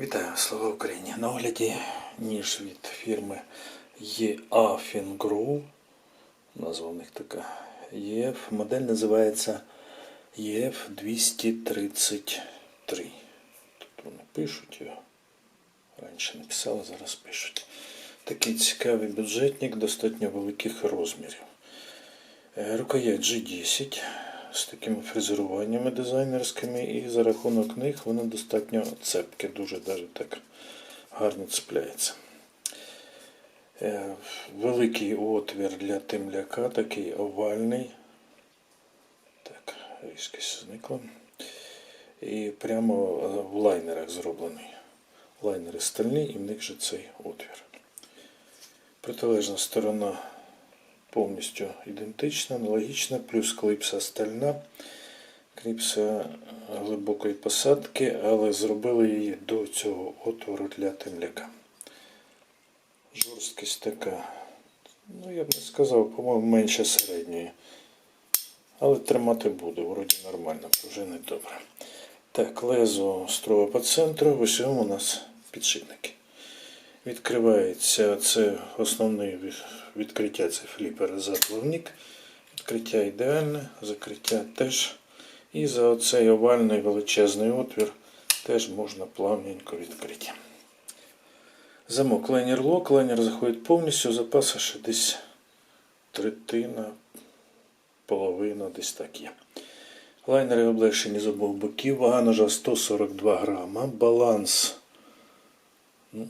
Вітаю, слава Україні! На огляді ніж від фірми Grow. Назва у них така EF. Модель називається EF 233. Тут вони пишуть його. Раніше не писали, зараз пишуть. Такий цікавий бюджетник достатньо великих розмірів. Е, Рукоять G10 з такими фрезеруваннями дизайнерськими, і за рахунок них воно достатньо цепке, дуже даже так гарно цепляється. Е, Великий отвір для темляка, такий овальний. Так, різкість зникла. І прямо е, в лайнерах зроблений. Лайнери стальні і в них же цей отвір. Протилежна сторона повністю ідентична, аналогічна, плюс клипса стальна, кліпса глибокої посадки, але зробили її до цього отвору для темляка. Жорсткість така, ну я б не сказав, по-моєму, менше середньої. Але тримати буде, вроді нормально, вже не добре. Так, лезо строго по центру, в усьому у нас підшипники. Відкривається це основне відкриття це фліпер заплавник. Відкриття ідеальне, закриття теж. І за оцей овальний величезний отвір теж можна плавненько відкрити. Замок лайнер лок. Лайнер заходить повністю, запаса ще десь третина, половина, десь так є. Лайнери облегшені з обох боків, вага ножа 142 грама, баланс ну,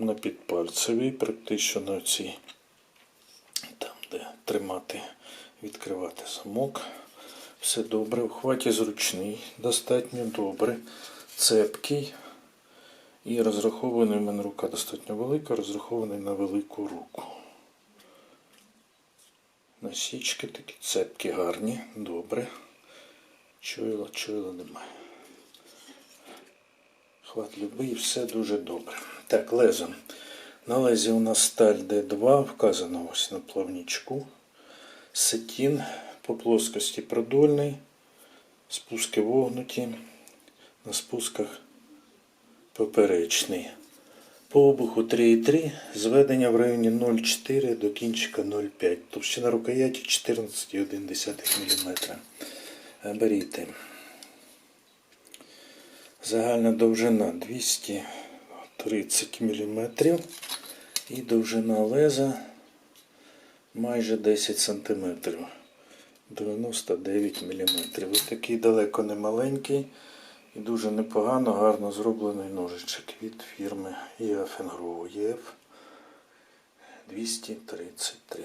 на підпальцевій, практично на цій, там, де тримати, відкривати замок. Все добре, в хваті зручний, достатньо добре, цепкий. І розрахований, у мене рука достатньо велика, розрахований на велику руку. Насічки такі цепкі гарні, добре. Чуйла, чуйла немає. Хват любий, все дуже добре. Так, лезо. На лезі у нас сталь D2, вказано ось на плавнічку. Сетін по плоскості продольний, спуски вогнуті, на спусках поперечний. По обуху 3,3, зведення в районі 0,4 до кінчика 0,5. Товщина рукояті 14,1 мм. Габаріти. Загальна довжина 230 мм і довжина леза майже 10 см. 99 мм. Ось такий далеко не маленький і дуже непогано, гарно зроблений ножичок від фірми Grow EF 233.